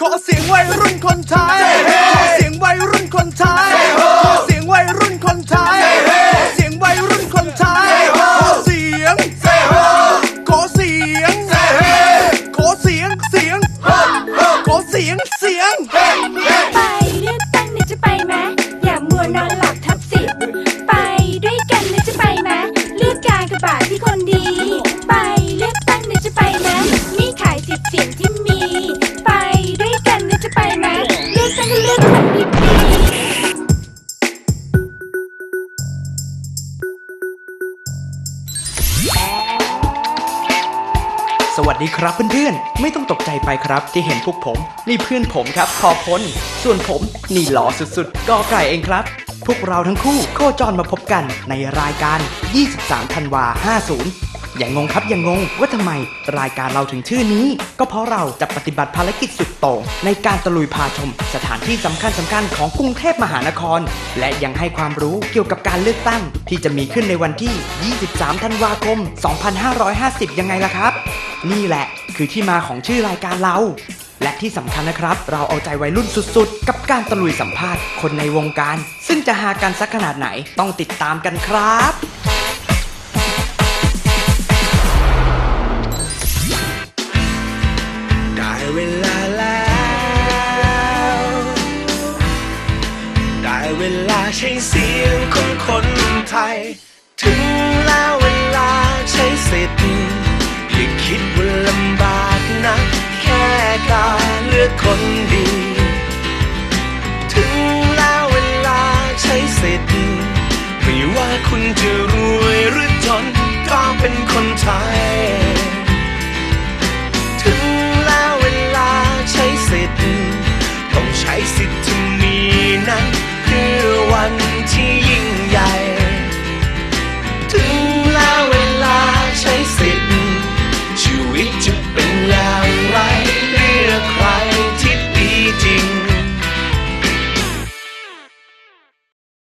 ขอเสียงวัยรุ่นคนไทยขอเสียงวัยรุ่นคนไทยขอเสียงวัยรุ่นคนไทยขอเสียงวัยรุ่นคนไทยขอเสียงขอเสียงขอเสียงเสียงขอเสียงเสียงไปเลือกตั้งนะจะไปไหมอย่ามัวนอนหลับทับสิทธิ์ไปด้วยกันนะจะไปไหมเลือกกากบาทที่คนดี ไปเลือก สวัสดีครับเพื่อนๆ ไม่ต้องตกใจไปครับที่เห็นพวกผม นี่เพื่อนผมครับพอพลส่วนผมนี่หล่อสุดๆกอไก่เองครับ พวกเราทั้งคู่โคจรมาพบกันในรายการ 23 ธันวา 50 อย่างงงครับอย่างงงว่าทำไมรายการเราถึงชื่อนี้ ก็เพราะเราจะปฏิบัติภารกิจสุดโต่งในการตะลุยพาชม สถานที่สำคัญสำคัญของกรุงเทพมหานคร และยังให้ความรู้เกี่ยวกับการเลือกตั้ง ที่จะมีขึ้นในวันที่ 23 ธันวาคม 2550 ยังไงล่ะครับ นี่แหละคือที่มาของชื่อรายการเรา และที่สำคัญนะครับ เราเอาใจวัยรุ่นสุดๆ กับการตะลุยสัมภาษณ์คนในวงการ ซึ่งจะหากันสักขนาดไหนต้องติดตามกันครับ ได้เวลาแล้ว ได้เวลาใช้เสียงของคนไทย ถึงแล้วเวลา คุณจะรวยหรือจนก็เป็นคนไทย